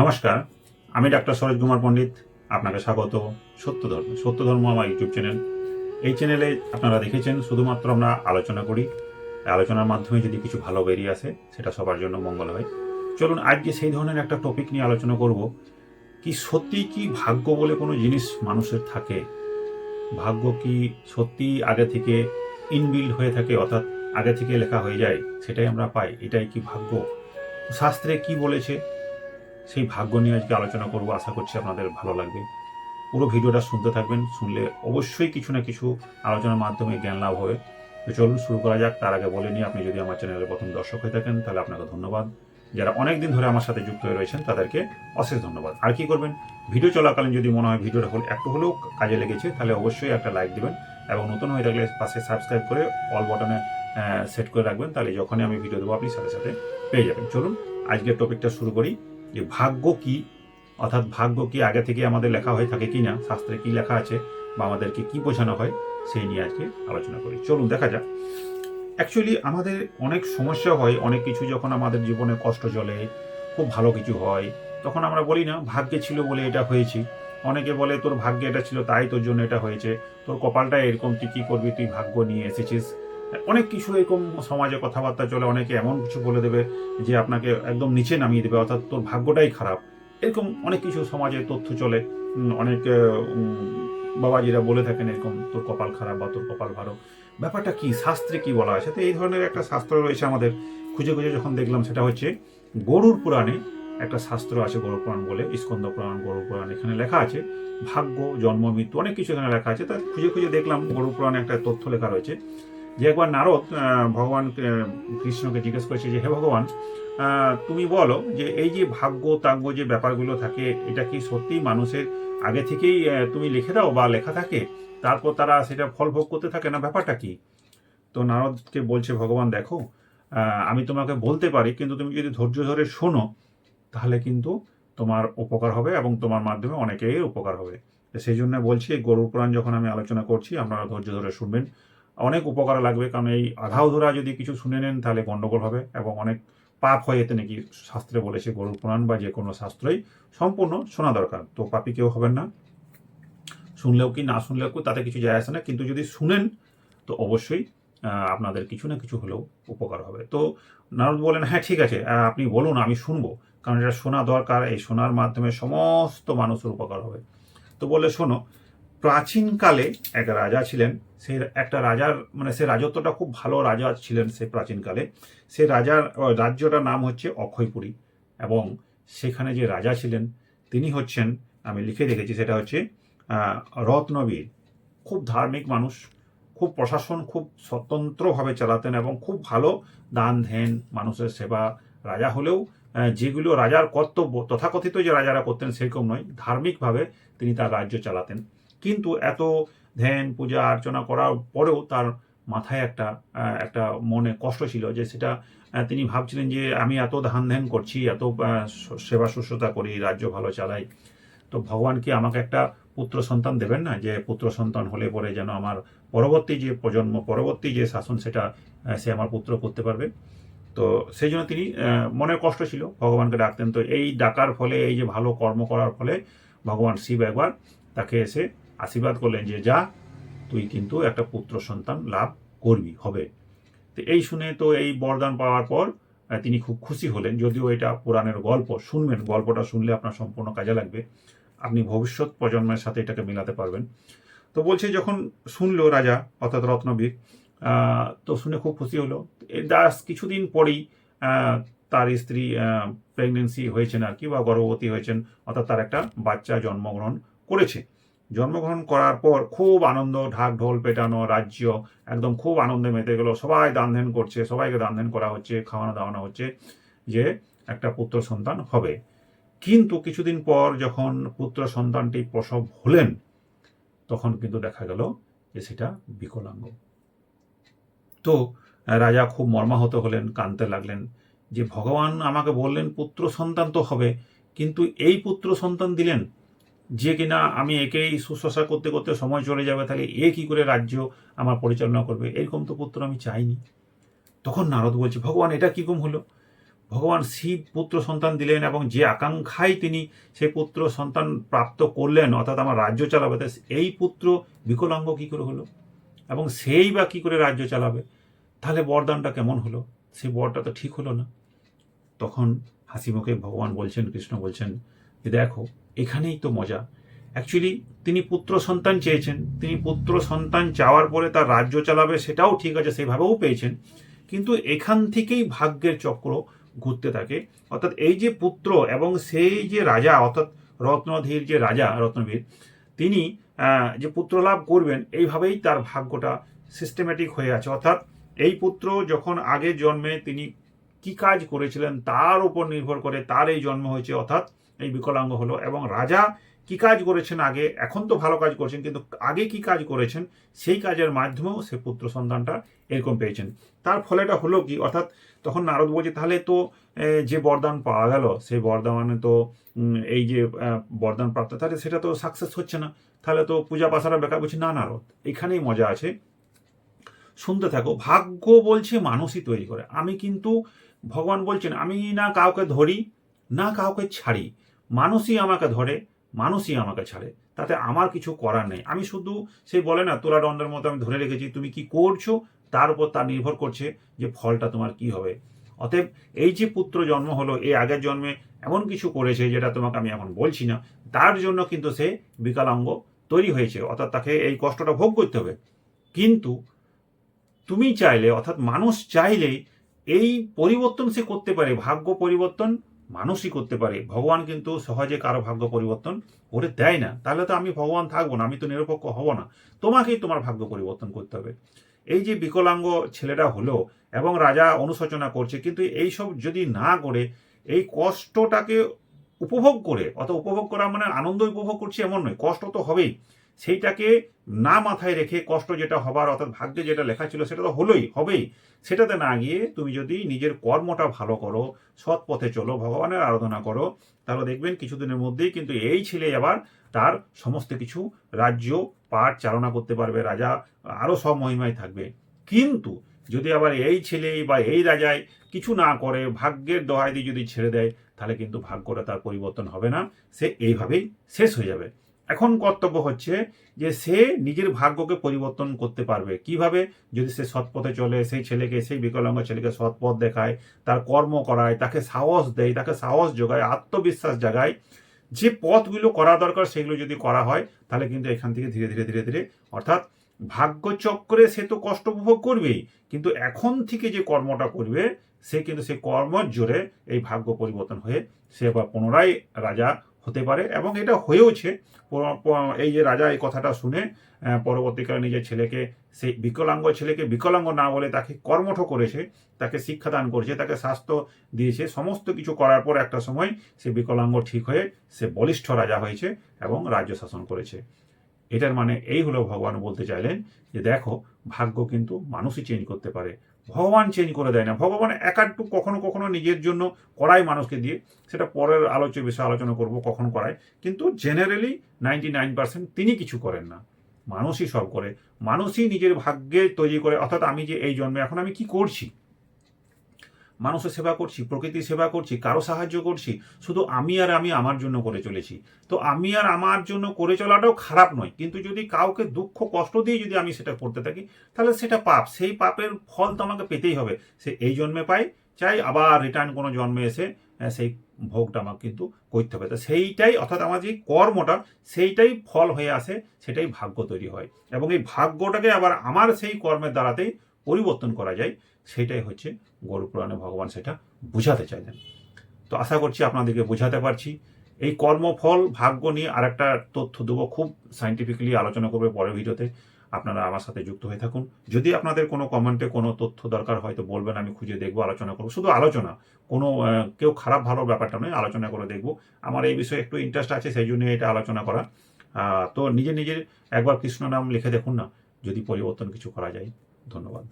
নমস্কার, আমি ডাক্তার সরোজ কুমার পণ্ডিত, আপনাকে স্বাগত। সত্য ধর্ম সত্য ধর্ম আমার ইউটিউব চ্যানেল। এই চ্যানেলে আপনারা দেখেছেন, শুধুমাত্র আমরা আলোচনা করি। আলোচনার মাধ্যমে যদি কিছু ভালো বেরিয়ে আসে, সেটা সবার জন্য মঙ্গল হয়। চলুন, আজকে সেই ধরনের একটা টপিক নিয়ে আলোচনা করব। কি সত্যি কি ভাগ্য বলে কোনো জিনিস মানুষের থাকে? ভাগ্য কি সত্যি আগে থেকে ইনবিল্ড হয়ে থাকে, অর্থাৎ আগে থেকে লেখা হয়ে যায়, সেটাই আমরা পাই। এটাই কি ভাগ্য? শাস্ত্রে কি বলেছে? সেই ভাগ্য নিয়ে আজকে আলোচনা করব। আশা করছি আপনাদের ভালো লাগবে। পুরো ভিডিওটা শুনতে থাকবেন। শুনলে অবশ্যই কিছু না কিছু আলোচনার মাধ্যমে জ্ঞান লাভ হবে। তো চলুন শুরু করা যাক। তার আগে বলে নিই, আপনি যদি আমার চ্যানেলের প্রথম দর্শক হয়ে থাকেন, তাহলে আপনাকে ধন্যবাদ। যারা অনেক দিন ধরে আমার সাথে যুক্ত হয়ে রয়েছেন, তাদেরকে অশেষ ধন্যবাদ। আর কি করবেন? ভিডিও চলাকালীন যদি মনে হয় ভিডিওটা হল একটু হলেও কাজে লেগেছে, তাহলে অবশ্যই একটা লাইক দিবেন এবং নতুন হয়ে থাকলে পাশে সাবস্ক্রাইব করে অল বটনে সেট করে রাখবেন। তাহলে যখনই আমি ভিডিও দেবো, আপনি সাথে সাথে পেয়ে যাবেন। চলুন, আজকের টপিকটা শুরু করি। যে ভাগ্য কি? অর্থাৎ ভাগ্য কি আগে থেকে আমাদের লেখা হয়ে থাকে কি না শাস্ত্রে কি লেখা আছে বা আমাদেরকে কি বোঝানো হয় সেই নিয়ে আজকে আলোচনা করি। চলুন, দেখা যাক। অ্যাকচুয়ালি আমাদের অনেক সমস্যা হয়, অনেক কিছু যখন আমাদের জীবনে কষ্ট চলে, খুব ভালো কিছু হয়, তখন আমরা বলি না, ভাগ্যে ছিল বলে এটা হয়েছে। অনেকে বলে, তোর ভাগ্যে এটা ছিল, তাই তোর জন্য এটা হয়েছে। তোর কপালটা এরকম, তুই কী করবি? তুই ভাগ্য নিয়ে এসেছিস। অনেক কিছু এরকম সমাজে কথাবার্তা চলে, অনেকে এমন কিছু বলে দেবে যে আপনাকে একদম নিচে নামিয়ে দেবে, অর্থাৎ তোর ভাগ্যটাই খারাপ। এরকম অনেক কিছু সমাজে তথ্য চলে অনেক বাবাজিরা বলে থাকেন এরকম, তোর কপাল খারাপ বা তোর কপাল ভালো। ব্যাপারটা কি? শাস্ত্রে কি বলা আছে? তো এই ধরনের একটা শাস্ত্র রয়েছে আমাদের, খুঁজে খুঁজে যখন দেখলাম, সেটা হচ্ছে গরুর পুরাণে একটা শাস্ত্র আছে গরু পুরাণ বলে স্কন্দ পুরাণ, গরুর পুরাণ, এখানে লেখা আছে, ভাগ্য, জন্ম, মৃত্যু, অনেক কিছু এখানে লেখা আছে। তা খুঁজে খুঁজে দেখলাম গরুর পুরাণে একটা তথ্য লেখা রয়েছে যে একবার নারদ ভগবান কৃষ্ণকে জিজ্ঞেস করেছে যে, হে ভগবান তুমি বলো যে, এই যে ভাগ্য, তাগ্য যে ব্যাপারগুলো থাকে, এটা কি সত্যি মানুষের আগে থেকেই তুমি লিখে দাও বা লেখা থাকে? তারপর তারা সেটা ফল ভোগ করতে থাকে না? ব্যাপারটা কি? তো নারদকে বলছে, ভগবান, দেখো আমি তোমাকে বলতে পারি, কিন্তু তুমি যদি ধৈর্য ধরে শোনো, তাহলে কিন্তু তোমার উপকার হবে এবং তোমার মাধ্যমে অনেকের উপকার হবে। সেই জন্য বলছি, গরুর পুরাণ যখন আমি আলোচনা করছি, আপনারা ধৈর্য ধরে শুনবেন। অনেক উপকার লাগবে, কারণ এই আধাও ধরা যদি কিছু শুনে নেন, তাহলে গণ্ডগোল হবে এবং অনেক পাপ হয় এতে নাকি শাস্ত্রে বলেছে, গরুর পুরাণ বা যে কোনো শাস্ত্রই সম্পূর্ণ শোনা দরকার। তো পাপি কেউ হবেন না। শুনলেও কি, না শুনলেও কি, তাতে কিছু যায় আসে না। কিন্তু যদি শুনেন, তো অবশ্যই আপনাদের কিছু না কিছু হলেও উপকার হবে। তো নারদ বলেন হ্যাঁ ঠিক আছে আপনি বলুন, আমি শুনব। কারণ এটা শোনা দরকার, এই শোনার মাধ্যমে সমস্ত মানুষের উপকার হবে। তো বলে শোনো প্রাচীনকালে এক রাজা ছিলেন। সেই একটা রাজার মানে সে রাজত্বটা খুব ভালো রাজা ছিলেন সে প্রাচীনকালে। সে রাজার রাজ্যটার নাম হচ্ছে অক্ষয়পুরী এবং সেখানে যে রাজা ছিলেন, তিনি হচ্ছেন, আমি লিখে রেখেছি সেটা হচ্ছে রত্নবীর। খুব ধার্মিক মানুষ, খুব প্রশাসন খুব স্বতন্ত্রভাবে চালাতেন এবং খুব ভালো দান ধ্যান, মানুষের সেবা রাজা হলেও যেগুলো রাজার কর্তব্য, তথাকথিত যে রাজারা করতেন সেরকম নয়, ধার্মিকভাবে তিনি তার রাজ্য চালাতেন। কিন্তু এত ধ্যান, পূজা, অর্চনা করার পরেও তার মাথায় একটা একটা মনে কষ্ট ছিল যে সেটা তিনি ভাবছিলেন যে আমি এত ধান ধ্যান করছি, এত সেবা শুশ্রূষা করি, রাজ্য ভালো চালাই। তো ভগবান কি আমাকে একটা পুত্র সন্তান দেবেন না? যে পুত্র সন্তান হলে পরে যেন আমার পরবর্তী যে প্রজন্ম, পরবর্তী যে শাসন, সেটা সে আমার পুত্র করতে পারবে? তো সেই জন্য তিনি মনে কষ্ট ছিল, ভগবানকে ডাকতেন। তো এই ডাকার ফলে, এই যে ভালো কর্ম করার ফলে ভগবান শিব একবার তাকে এসে আশীর্বাদ করলেন যে, যা, তুই কিন্তু একটা পুত্র সন্তান লাভ করবি, হবে। তো এই শুনে তো এই বরদান পাওয়ার পর তিনি খুব খুশি হলেন। যদিও এটা পুরাণের গল্প, শুনবেন, গল্পটা শুনলে আপনার সম্পূর্ণ কাজে লাগবে। আপনি ভবিষ্যৎ প্রজন্মের সাথে এটাকে মেলাতে পারবেন। তো বলছে, যখন শুনলো রাজা, অর্থাৎ রত্নবীর তো শুনে খুব খুশি হলো। দাস কিছুদিন পরেই তার স্ত্রী প্রেগনেন্সি হয়েছেন আর কি, বা গর্ভবতী হয়েছেন, অর্থাৎ তার একটা বাচ্চা জন্মগ্রহণ করেছে। জন্মগ্রহণ করার পর খুব আনন্দ, ঢাক ঢোল পেটানো, রাজ্য একদম খুব আনন্দে মেতে গেল। সবাই দান ধ্যান করছে, সবাইকে দান ধ্যান করা হচ্ছে, খাওয়ানো দাওয়ানো হচ্ছে যে একটা পুত্র সন্তান হবে। কিন্তু কিছুদিন পর যখন পুত্র সন্তানটি প্রসব হলেন, তখন কিন্তু দেখা গেল যে সেটা বিকলাঙ্গ। তো রাজা খুব মর্মাহত হলেন, কাঁদতে লাগলেন যে, ভগবান আমাকে বললেন পুত্র সন্তান তো হবে, কিন্তু এই পুত্র সন্তান দিলেন যে কিনা আমি একেই শুশ্রূষা করতে করতে সময় চলে যাবে, তাহলে এ কি করে রাজ্য আমার পরিচালনা করবে? এরকম তো পুত্র আমি চাইনি। তখন নারদ বলছে, ভগবান, এটা কীরকম হলো? ভগবান শিব পুত্র সন্তান দিলেন এবং যে আকাঙ্ক্ষায় তিনি সেই পুত্র সন্তান প্রাপ্ত করলেন, অর্থাৎ আমার রাজ্য চালাবে, তা এই পুত্র বিকলাঙ্গ কি করে হলো? এবং সেই বা কি করে রাজ্য চালাবে? তাহলে বরদানটা কেমন হলো? সেই বরটা তো ঠিক হলো না। তখন হাসি মুখে ভগবান বলছেন, কৃষ্ণ বলছেন যে দেখো, এখানেই তো মজা। অ্যাকচুয়ালি তিনি পুত্র সন্তান চেয়েছেন। তিনি পুত্র সন্তান চাওয়ার পরে তার রাজ্য চালাবে, সেটাও ঠিক আছে সেভাবেও পেয়েছেন। কিন্তু এখান থেকেই ভাগ্যের চক্র ঘুরতে থাকে। অর্থাৎ এই যে পুত্র এবং সেই যে রাজা, অর্থাৎ রত্নধীর যে রাজা, রত্নবীর, তিনি যে পুত্র লাভ করবেন, এইভাবেই তার ভাগ্যটা সিস্টেম্যাটিক হয়ে আছে। অর্থাৎ এই পুত্র যখন আগে জন্মে তিনি কি কাজ করেছিলেন তার উপর নির্ভর করে তার এই জন্ম হয়েছে, অর্থাৎ এই বিকলাঙ্গ হলো। এবং রাজা কি কাজ করেছেন আগে? এখন তো ভালো কাজ করছেন, কিন্তু আগে কি কাজ করেছেন? সেই কাজের মাধ্যমেও সে পুত্র সন্তানটা এরকম পেয়েছেন। তার ফলেটা হলো কি? অর্থাৎ তখন নারদ বলছে, তাহলে তো যে বরদান পাওয়া গেল, সেই বরদানে তো এই যে বরদান প্রাপ্ত, তাহলে সেটা তো সাকসেস হচ্ছে না। তাহলে তো পূজা পাশারা বেকার বলছে, না নারদ, এখানেই মজা আছে। শুনতে থাকো, ভাগ্য বলছে মানুষই তৈরি করে। আমি কিন্তু ভগবান বলছেন, আমি না কাউকে ধরি, না কাউকে ছাড়ি। মানুষই আমাকে ধরে, মানুষই আমাকে ছাড়ে। তাতে আমার কিছু করার নেই। আমি শুধু সেই বলে না, তোলা দণ্ডের মতো আমি ধরে রেখেছি। তুমি কি করছ? তার উপর তা নির্ভর করছে যে ফলটা তোমার কি হবে। অতএব এই যে পুত্র জন্ম হলো এই আগের জন্মে এমন কিছু করেছে যেটা তোমাকে আমি এখন বলছি না। তার জন্য কিন্তু সে বিকলাঙ্গ তৈরি হয়েছে। অর্থাৎ তাকে এই কষ্টটা ভোগ করতে হবে। কিন্তু তুমি চাইলে, অর্থাৎ মানুষ চাইলেই এই পরিবর্তন সে করতে পারে, ভাগ্য পরিবর্তন মানুষই করতে পারে। ভগবান কিন্তু সহজে কারও ভাগ্য পরিবর্তন করে দেয় না। তাহলে তো আমি ভগবান থাকব না, আমি তো নিরপেক্ষ হব না। তোমাকেই তোমার ভাগ্য পরিবর্তন করতে হবে। এই যে বিকলাঙ্গ ছেলেটা হলো এবং রাজা অনুশোচনা করছে, কিন্তু এইসব যদি না করে, এই কষ্টটাকে উপভোগ করে অত উপভোগ করা মানে আনন্দ উপভোগ করছে এমন নয়, কষ্ট তো হবেই। সেইটাকে না মাথায় রেখে কষ্ট যেটা হবার অর্থাৎ ভাগ্যে যেটা লেখা ছিল সেটা তো হলোই, হবেই। সেটাতে না গিয়ে তুমি যদি নিজের কর্মটা ভালো করো, সৎ পথে চলো, ভগবানের আরাধনা করো, তাহলে দেখবেন কিছুদিনের মধ্যেই কিন্তু এই ছেলে আবার তার সমস্ত কিছু রাজ্য, পাঠ চালনা করতে পারবে, রাজা আরও সব মহিমায় থাকবে। কিন্তু যদি আবার এই ছেলে বা এই রাজায় কিছু না করে, ভাগ্যের দোহাই দিয়ে যদি ছেড়ে দেয়, তাহলে কিন্তু ভাগ্যটা তার পরিবর্তন হবে না, সে এইভাবেই শেষ হয়ে যাবে। এখন কর্তব্য হচ্ছে যে সে নিজের ভাগ্যকে পরিবর্তন করতে পারবে। কীভাবে? যদি সে সৎ পথে চলে, সেই ছেলেকে, সেই বিকলাঙ্গ ছেলেকে সৎপথ দেখায়, তার কর্ম করায়, তাকে সাহস দেয়, তাকে সাহস যোগায়, আত্মবিশ্বাস জাগায়, যে পথগুলো করা দরকার সেগুলো যদি করা হয়, তাহলে কিন্তু এখান থেকে ধীরে ধীরে ধীরে ধীরে, অর্থাৎ ভাগ্যচক্রে সে তো কষ্ট উপভোগ করবেই, কিন্তু এখন থেকে যে কর্মটা করবে, সে কিন্তু সে কর্মর জোরে এই ভাগ্য পরিবর্তন হয়ে সে আবার পুনরায় রাজা হতে পারে এবং এটা হয়েওছে। এই যে রাজা এই কথাটা শুনে পরবর্তীকালে নিজের ছেলেকে, সেই বিকলাঙ্গ ছেলেকে, বিকলাঙ্গ না বলে তাকে কর্মঠ করেছে, তাকে শিক্ষাদান করেছে, তাকে স্বাস্থ্য দিয়েছে, সমস্ত কিছু করার পর একটা সময় সে বিকলাঙ্গ ঠিক হয়ে সে বলিষ্ঠ রাজা হয়েছে এবং রাজ্য শাসন করেছে। এটার মানে এই হলো ভগবান বলতে চাইলেন যে দেখো, ভাগ্য কিন্তু মানুষই চেঞ্জ করতে পারে। ভগবান চেঞ্জ করে দেয় না। ভগবান একাটু কখনো কখনো নিজের জন্য করায় মানুষকে দিয়ে, সেটা পরের আলোচ্য বিষয়ে আলোচনা করব কখন করায়। কিন্তু জেনারেলি নাইনটি নাইন পার্সেন্ট তিনি কিছু করেন না। মানুষই সব করে। মানুষই নিজের ভাগ্যে তৈরি করে, অর্থাৎ আমি যে এই জন্মে, এখন আমি কি করছি? মানুষের সেবা করছি, প্রকৃতির সেবা করছি, কারও সাহায্য করছি, শুধু আমি আর আমি আমার জন্য করে চলেছি। তো আমি আর আমার জন্য করে চলাটাও খারাপ নয়, কিন্তু যদি কাউকে দুঃখ, কষ্ট দিয়ে যদি আমি সেটা করতে থাকি, তাহলে সেটা পাপ। সেই পাপের ফল তো আমাকে পেতেই হবে। সে এই জন্মে পাই, চাই আবার রিটার্ন কোনো জন্মে এসে সেই ভোগটা আমাকে কিন্তু করতে হবে। তো সেইটাই, অর্থাৎ আমার যে কর্মটা, সেইটাই ফল হয়ে আসে, সেটাই ভাগ্য তৈরি হয়। এবং এই ভাগ্যটাকে আবার আমার সেই কর্মের দ্বারাতেই পরিবর্তন করা যায়, সেটাই হচ্ছে গরু পুরাণে ভগবান সেটা বুঝাতে চাইলেন তো আশা করছি আপনাদেরকে বোঝাতে পারছি। এই কর্মফল, ভাগ্য নিয়ে আর একটা তথ্য দেবো, খুব সাইন্টিফিক্যালি আলোচনা করবে পরের ভিডিওতে। আপনারা আমার সাথে যুক্ত হয়ে থাকুন। যদি আপনাদের কোনো কমেন্টে কোনো তথ্য দরকার হয় তো বলবেন, আমি খুঁজে দেখব, আলোচনা করব। শুধু আলোচনা, কোনো কেউ খারাপ, ভালো ব্যাপারটা নয়, আলোচনা করে দেখব। আমার এই বিষয়ে একটু ইন্টারেস্ট আছে, সেই জন্য এটা আলোচনা করা। তো নিজে নিজের একবার কৃষ্ণ নাম লিখে দেখুন না, যদি পরিবর্তন কিছু করা যায়। ধন্যবাদ।